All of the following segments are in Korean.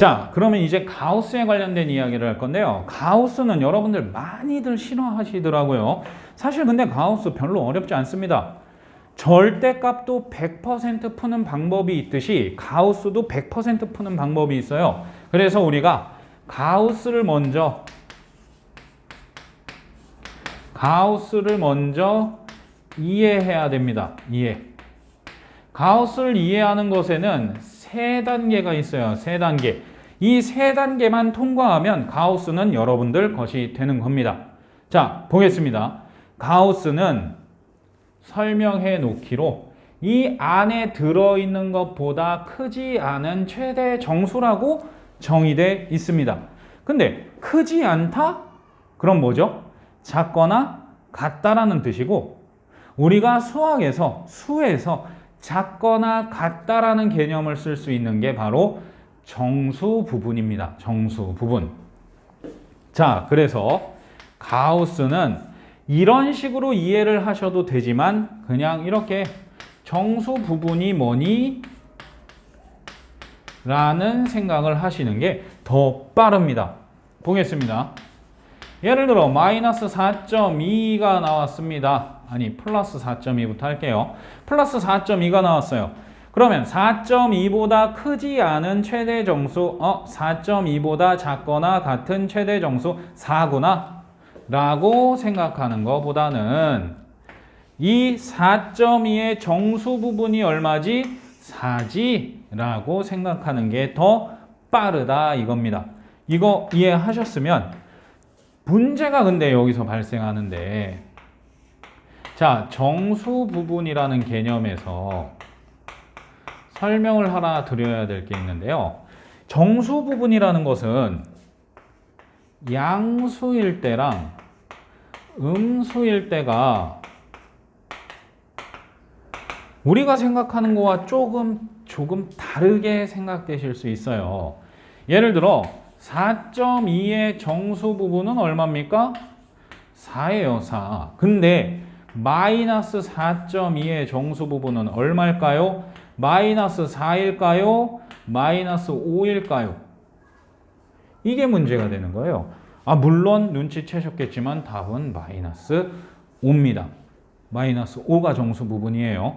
자, 그러면 이제 가우스에 관련된 이야기를 할 건데요. 가우스는 여러분들 많이들 싫어하시더라고요. 사실 근데 가우스 별로 어렵지 않습니다. 절대값도 100% 푸는 방법이 있듯이 가우스도 100% 푸는 방법이 있어요. 그래서 우리가 가우스를 먼저 가우스를 먼저 이해해야 됩니다. 이해. 가우스를 이해하는 것에는 세 단계가 있어요. 세 단계. 이 세 단계만 통과하면 가우스는 여러분들 것이 되는 겁니다. 자, 보겠습니다. 가우스는 설명해 놓기로 이 안에 들어있는 것보다 크지 않은 최대 정수라고 정의돼 있습니다. 근데 크지 않다? 그럼 뭐죠? 작거나 같다라는 뜻이고 우리가 수학에서 수에서 작거나 같다라는 개념을 쓸 수 있는 게 바로 정수 부분입니다. 정수 부분. 자, 그래서 가우스는 이런 식으로 이해를 하셔도 되지만 그냥 이렇게 정수 부분이 뭐니? 라는 생각을 하시는 게 더 빠릅니다. 보겠습니다. 예를 들어 마이너스 4.2가 나왔습니다. 아니 플러스 4.2부터 할게요. 플러스 4.2가 나왔어요. 그러면 4.2보다 크지 않은 최대 정수 어 4.2보다 작거나 같은 최대 정수 4구나 라고 생각하는 것보다는 이 4.2의 정수 부분이 얼마지? 4지 라고 생각하는 게 더 빠르다 이겁니다. 이거 이해하셨으면 문제가 근데 여기서 발생하는데 자 정수 부분이라는 개념에서 설명을 하나 드려야 될 게 있는데요. 정수 부분이라는 것은 양수일 때랑 음수일 때가 우리가 생각하는 거와 조금 조금 다르게 생각되실 수 있어요. 예를 들어 4.2의 정수 부분은 얼마입니까? 4예요, 4. 근데 마이너스 4.2의 정수 부분은 얼마일까요? 마이너스 4일까요? 마이너스 5일까요? 이게 문제가 되는 거예요. 아, 물론 눈치채셨겠지만 답은 마이너스 5입니다. 마이너스 5가 정수 부분이에요.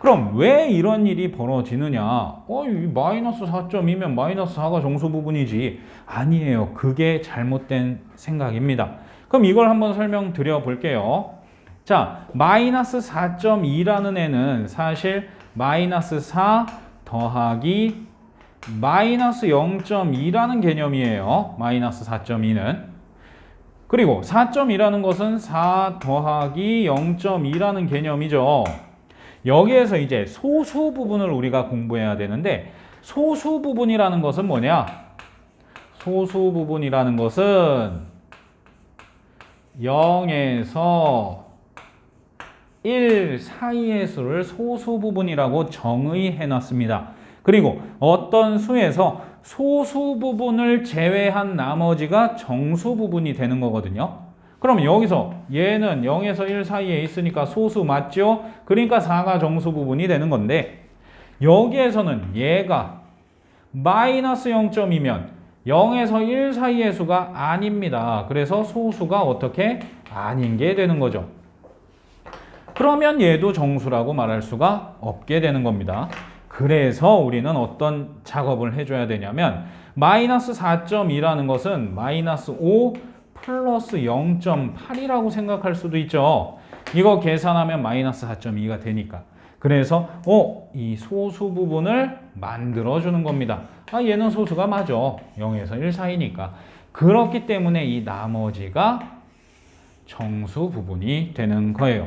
그럼 왜 이런 일이 벌어지느냐? 어, 이 마이너스 4.2면 마이너스 4가 정수 부분이지. 아니에요. 그게 잘못된 생각입니다. 그럼 이걸 한번 설명드려 볼게요. 자, 마이너스 4.2라는 애는 사실 마이너스 4 더하기 마이너스 0.2라는 개념이에요. 마이너스 4.2는. 그리고 4.2라는 것은 4 더하기 0.2라는 개념이죠. 여기에서 이제 소수 부분을 우리가 공부해야 되는데 소수 부분이라는 것은 뭐냐? 소수 부분이라는 것은 0에서 1 사이의 수를 소수 부분이라고 정의해 놨습니다. 그리고 어떤 수에서 소수 부분을 제외한 나머지가 정수 부분이 되는 거거든요. 그럼 여기서 얘는 0에서 1 사이에 있으니까 소수 맞죠? 그러니까 4가 정수 부분이 되는 건데 여기에서는 얘가 마이너스 0점이면 0에서 1 사이의 수가 아닙니다. 그래서 소수가 어떻게 아닌 게 되는 거죠. 그러면 얘도 정수라고 말할 수가 없게 되는 겁니다. 그래서 우리는 어떤 작업을 해줘야 되냐면 마이너스 4.2라는 것은 마이너스 5 플러스 0.8이라고 생각할 수도 있죠. 이거 계산하면 마이너스 4.2가 되니까. 그래서 어, 이 소수 부분을 만들어 주는 겁니다. 아, 얘는 소수가 맞아. 0에서 1 사이니까. 그렇기 때문에 이 나머지가 정수 부분이 되는 거예요.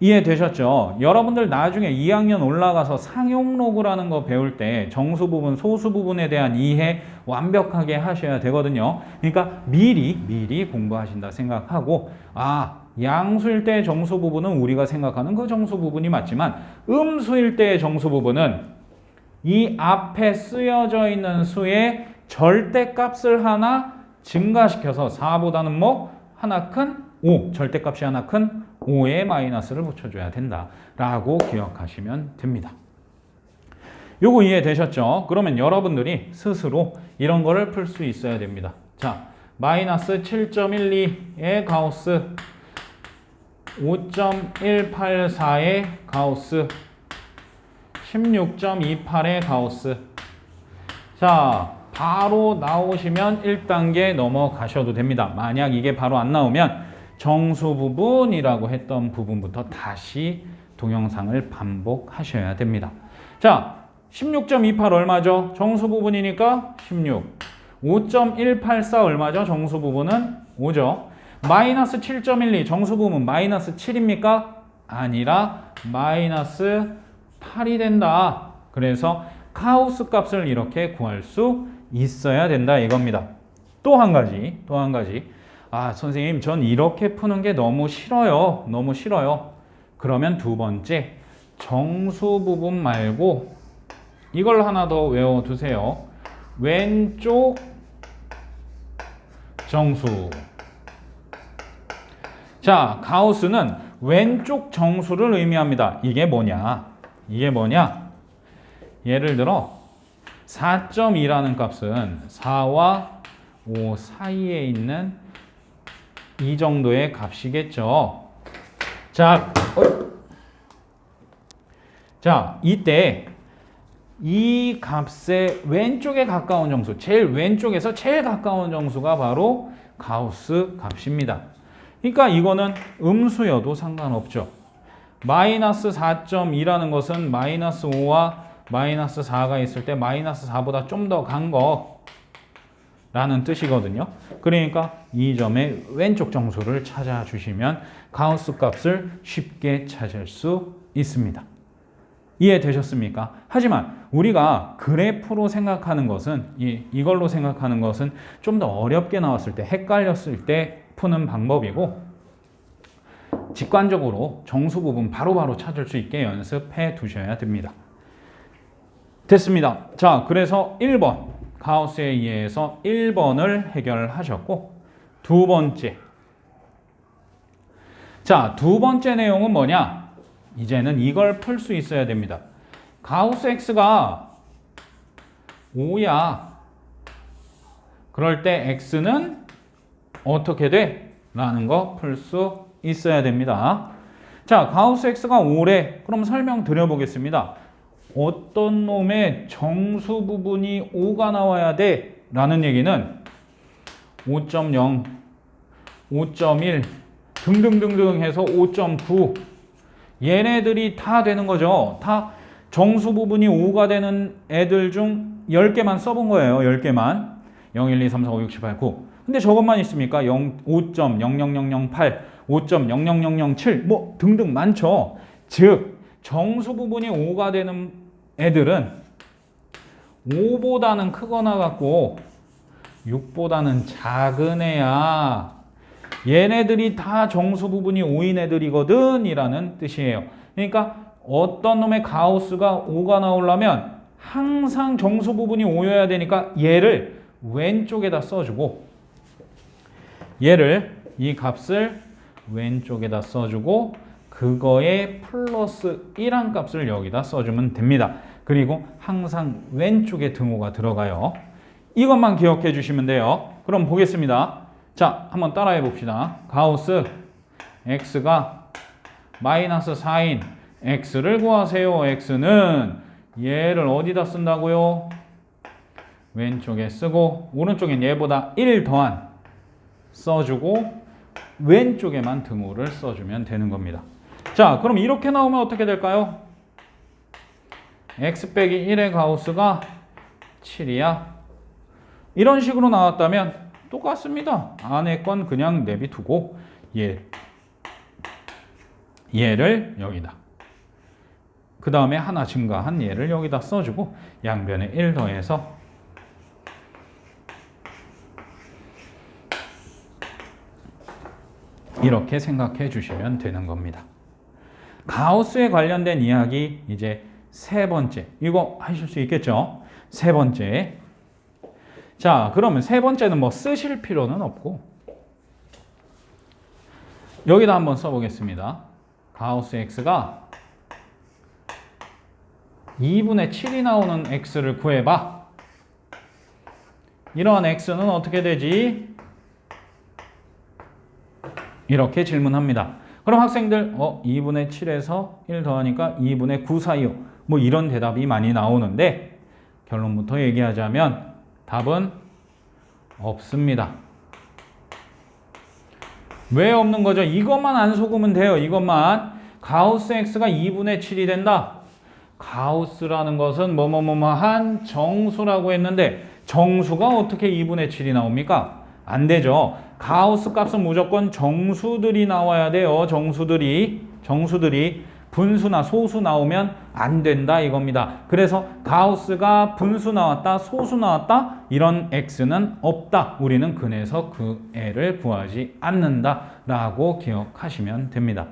이해되셨죠? 여러분들 나중에 2학년 올라가서 상용로그라는 거 배울 때 정수 부분, 소수 부분에 대한 이해 완벽하게 하셔야 되거든요. 그러니까 미리 미리 공부하신다 생각하고 아 양수일 때 정수 부분은 우리가 생각하는 그 정수 부분이 맞지만 음수일 때의 정수 부분은 이 앞에 쓰여져 있는 수의 절대값을 하나 증가시켜서 4보다는 뭐 하나 큰 5, 절대값이 하나 큰 5에 마이너스를 붙여줘야 된다라고 기억하시면 됩니다. 요거 이해되셨죠? 그러면 여러분들이 스스로 이런 거를 풀 수 있어야 됩니다. 자, 마이너스 7.12의 가우스 5.184의 가우스 16.28의 가우스 자 바로 나오시면 1단계 넘어가셔도 됩니다 만약 이게 바로 안 나오면 정수 부분이라고 했던 부분부터 다시 동영상을 반복하셔야 됩니다 자 16.28 얼마죠? 정수 부분이니까 16 5.184 얼마죠? 정수 부분은 5죠 마이너스 7.12 정수 부분 마이너스 7입니까? 아니라 마이너스 8이 된다. 그래서 카우스 값을 이렇게 구할 수 있어야 된다 이겁니다. 또 한 가지, 또 한 가지. 아, 선생님, 전 이렇게 푸는 게 너무 싫어요. 너무 싫어요. 그러면 두 번째, 정수 부분 말고 이걸 하나 더 외워두세요. 왼쪽 정수. 자, 가우스는 왼쪽 정수를 의미합니다. 이게 뭐냐? 이게 뭐냐? 예를 들어 4.2라는 값은 4와 5 사이에 있는 이 정도의 값이겠죠. 자, 어. 자, 이때 이 값의 왼쪽에 가까운 정수, 제일 왼쪽에서 제일 가까운 정수가 바로 가우스 값입니다. 그러니까 이거는 음수여도 상관없죠. 마이너스 4.2라는 것은 마이너스 5와 마이너스 4가 있을 때 마이너스 4보다 좀 더 간 거 라는 뜻이거든요. 그러니까 이 점의 왼쪽 정수를 찾아주시면 가우스 값을 쉽게 찾을 수 있습니다. 이해되셨습니까? 하지만 우리가 그래프로 생각하는 것은 이, 이걸로 생각하는 것은 좀 더 어렵게 나왔을 때 헷갈렸을 때 푸는 방법이고 직관적으로 정수 부분 바로바로 찾을 수 있게 연습해 두셔야 됩니다. 됐습니다. 자, 그래서 1번 가우스에 의해서 1번을 해결하셨고 두 번째 자, 두 번째 내용은 뭐냐? 이제는 이걸 풀 수 있어야 됩니다. 가우스 x가 5야. 그럴 때 x는 어떻게 돼? 라는 거 풀 수 있어야 됩니다. 자, 가우스 x가 5래. 그럼 설명 드려보겠습니다. 어떤 놈의 정수 부분이 5가 나와야 돼? 라는 얘기는 5.0, 5.1 등등등등 해서 5.9 얘네들이 다 되는 거죠. 다 정수 부분이 5가 되는 애들 중 10개만 써본 거예요. 10개만. 0, 1, 2, 3, 4, 5, 6, 7, 8, 9. 근데 저것만 있습니까? 0, 5.00008, 5.00007, 뭐 등등 많죠. 즉, 정수 부분이 5가 되는 애들은 5보다는 크거나 같고 6보다는 작은 애야. 얘네들이 다 정수 부분이 5인 애들이거든 이라는 뜻이에요. 그러니까 어떤 놈의 가우스가 5가 나오려면 항상 정수 부분이 5여야 되니까 얘를 왼쪽에다 써주고 얘를 이 값을 왼쪽에다 써주고 그거에 플러스 1한 값을 여기다 써주면 됩니다. 그리고 항상 왼쪽에 등호가 들어가요. 이것만 기억해 주시면 돼요. 그럼 보겠습니다. 자, 한번 따라해 봅시다. 가우스 x가 마이너스 4인 x를 구하세요. x는 얘를 어디다 쓴다고요? 왼쪽에 쓰고 오른쪽엔 얘보다 1 더한 써주고 왼쪽에만 등호를 써주면 되는 겁니다. 자, 그럼 이렇게 나오면 어떻게 될까요? X 빼기 1의 가우스가 7이야. 이런 식으로 나왔다면 똑같습니다. 안에 건 그냥 내비두고 얘 얘를 여기다. 그 다음에 하나 증가한 얘를 여기다 써주고 양변에 1 더해서 이렇게 생각해 주시면 되는 겁니다. 가우스에 관련된 이야기 이제 세 번째 이거 하실 수 있겠죠? 세 번째 자 그러면 세 번째는 뭐 쓰실 필요는 없고 여기다 한번 써보겠습니다. 가우스 x가 2분의 7이 나오는 x를 구해봐. 이러한 x는 어떻게 되지? 이렇게 질문합니다. 그럼 학생들 어 2분의 7에서 1 더하니까 2분의 9 사이요. 뭐 이런 대답이 많이 나오는데 결론부터 얘기하자면 답은 없습니다. 왜 없는 거죠? 이것만 안 속으면 돼요. 이것만 가우스 x가 2분의 7이 된다. 가우스라는 것은 뭐뭐뭐뭐한 정수라고 했는데 정수가 어떻게 2분의 7이 나옵니까? 안 되죠. 가우스 값은 무조건 정수들이 나와야 돼요. 정수들이 정수들이 분수나 소수 나오면 안 된다 이겁니다. 그래서 가우스가 분수 나왔다, 소수 나왔다 이런 x는 없다. 우리는 근에서 그 애를 구하지 않는다라고 기억하시면 됩니다.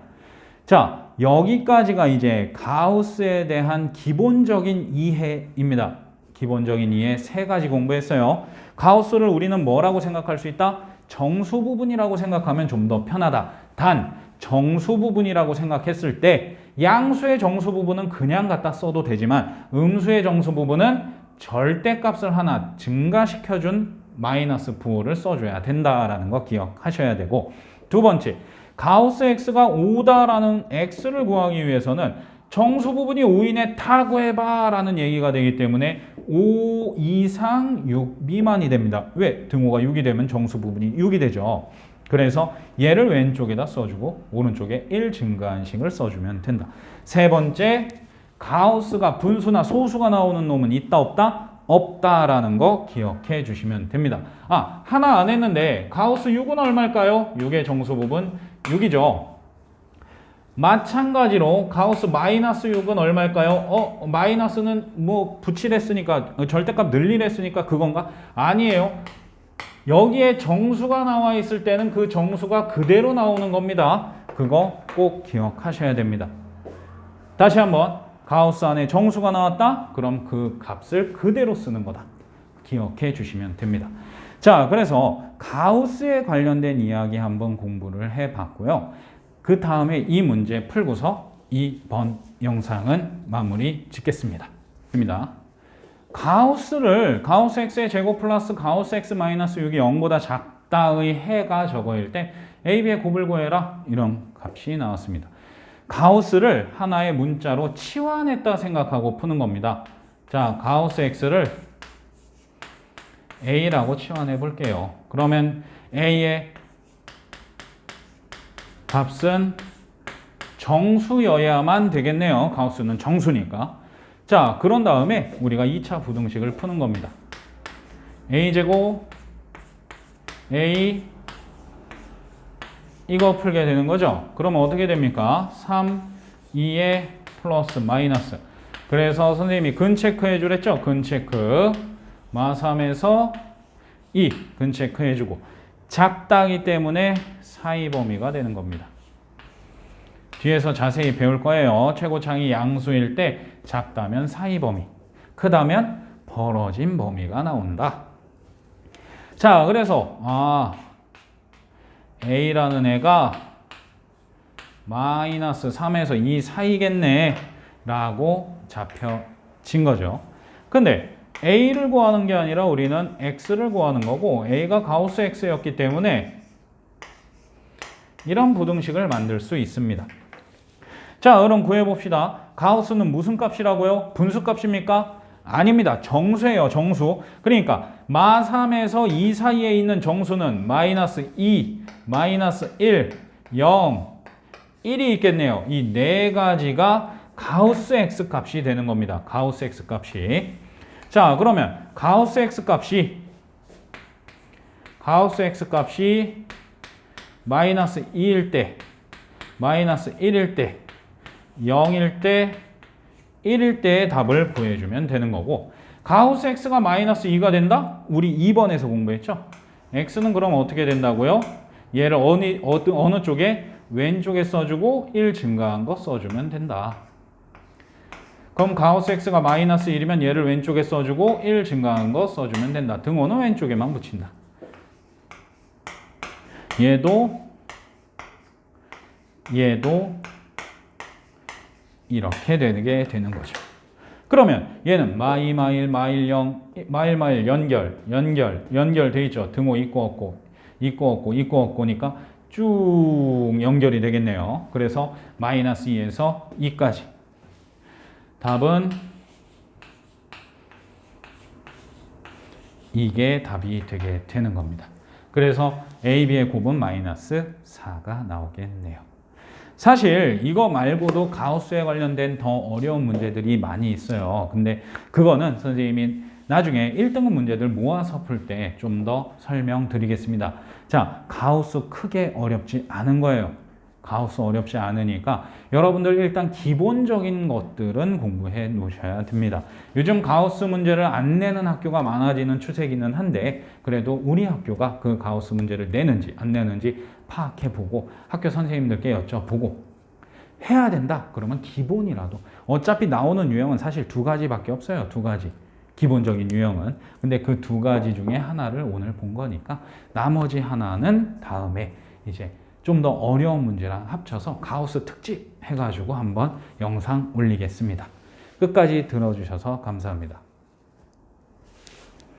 자, 여기까지가 이제 가우스에 대한 기본적인 이해입니다. 기본적인 이해 세 가지 공부했어요. 가우스를 우리는 뭐라고 생각할 수 있다? 정수 부분이라고 생각하면 좀 더 편하다. 단 정수 부분이라고 생각했을 때 양수의 정수 부분은 그냥 갖다 써도 되지만 음수의 정수 부분은 절대값을 하나 증가시켜준 마이너스 부호를 써줘야 된다라는 거 기억하셔야 되고 두 번째 가우스 x가 5다라는 x를 구하기 위해서는 정수 부분이 5인에 다 구해봐 라는 얘기가 되기 때문에 5 이상 6 미만이 됩니다. 왜? 등호가 6이 되면 정수 부분이 6이 되죠. 그래서 얘를 왼쪽에다 써주고 오른쪽에 1 증가한 식을 써주면 된다. 세 번째, 가우스가 분수나 소수가 나오는 놈은 있다 없다? 없다라는 거 기억해 주시면 됩니다. 아, 하나 안 했는데 가우스 6은 얼마일까요? 6의 정수 부분 6이죠. 마찬가지로 가우스 마이너스 6은 얼마일까요? 어, 마이너스는 뭐 붙이랬으니까 절대값 늘리랬으니까 그건가? 아니에요. 여기에 정수가 나와 있을 때는 그 정수가 그대로 나오는 겁니다. 그거 꼭 기억하셔야 됩니다. 다시 한번 가우스 안에 정수가 나왔다? 그럼 그 값을 그대로 쓰는 거다. 기억해 주시면 됩니다. 자, 그래서 가우스에 관련된 이야기 한번 공부를 해 봤고요. 그 다음에 이 문제 풀고서 이번 영상은 마무리 짓겠습니다. 입니다. 가우스를 가우스 x의 제곱 플러스 가우스 x 마이너스 6이 0보다 작다의 해가 저거일 때 a, b의 곱을 구해라 이런 값이 나왔습니다. 가우스를 하나의 문자로 치환했다 생각하고 푸는 겁니다. 자, 가우스 x를 a라고 치환해 볼게요. 그러면 a의 값은 정수여야만 되겠네요. 가우스는 정수니까. 자, 그런 다음에 우리가 2차 부등식을 푸는 겁니다. a제곱 a 이거 풀게 되는 거죠. 그러면 어떻게 됩니까? 3, 2에 플러스 마이너스. 그래서 선생님이 근 체크 해 주랬죠? 근 체크. 마 3에서 2 근 체크 해 주고 작다기 때문에 사이 범위가 되는 겁니다. 뒤에서 자세히 배울 거예요. 최고창이 양수일 때 작다면 사이 범위, 크다면 벌어진 범위가 나온다. 자, 그래서 아 A라는 애가 마이너스 3에서 2 사이겠네 라고 잡혀진 거죠. 근데 A를 구하는 게 아니라 우리는 X를 구하는 거고 A가 가우스 X였기 때문에 이런 부등식을 만들 수 있습니다. 자, 그럼 구해봅시다. 가우스는 무슨 값이라고요? 분수 값입니까? 아닙니다. 정수예요, 정수. 그러니까 마 3에서 2 사이에 있는 정수는 마이너스 2, 마이너스 1, 0, 1이 있겠네요. 이 네 가지가 가우스 x 값이 되는 겁니다. 가우스 x 값이. 자, 그러면 가우스 x 값이 가우스 x 값이 마이너스 2일 때, 마이너스 1일 때, 0일 때, 1일 때의 답을 구해주면 되는 거고 가우스 x가 마이너스 2가 된다? 우리 2번에서 공부했죠? x는 그럼 어떻게 된다고요? 얘를 어느, 어느, 어느 쪽에? 왼쪽에 써주고 1 증가한 거 써주면 된다. 그럼 가우스 x가 마이너스 1이면 얘를 왼쪽에 써주고 1 증가한 거 써주면 된다. 등호는 왼쪽에만 붙인다. 얘도 얘도 이렇게 되게 되는 거죠. 그러면 얘는 마이 마일 마일 영 마일 마일 연결 연결 연결돼 있죠. 등호 있고 없고 있고 없고 있고 없고니까 쭉 연결이 되겠네요. 그래서 마이너스 2에서 2까지 답은 이게 답이 되게 되는 겁니다. 그래서 A, B의 곱은 마이너스 4가 나오겠네요. 사실 이거 말고도 가우스에 관련된 더 어려운 문제들이 많이 있어요. 근데 그거는 선생님이 나중에 1등급 문제들 모아서 풀 때 좀 더 설명드리겠습니다. 자, 가우스 크게 어렵지 않은 거예요. 가우스 어렵지 않으니까 여러분들 일단 기본적인 것들은 공부해 놓으셔야 됩니다. 요즘 가우스 문제를 안 내는 학교가 많아지는 추세기는 한데 그래도 우리 학교가 그 가우스 문제를 내는지 안 내는지 파악해 보고 학교 선생님들께 여쭤보고 해야 된다. 그러면 기본이라도 어차피 나오는 유형은 사실 두 가지밖에 없어요. 두 가지. 기본적인 유형은. 근데 그 두 가지 중에 하나를 오늘 본 거니까 나머지 하나는 다음에 이제 좀 더 어려운 문제랑 합쳐서 가우스 특집 해가지고 한번 영상 올리겠습니다. 끝까지 들어주셔서 감사합니다.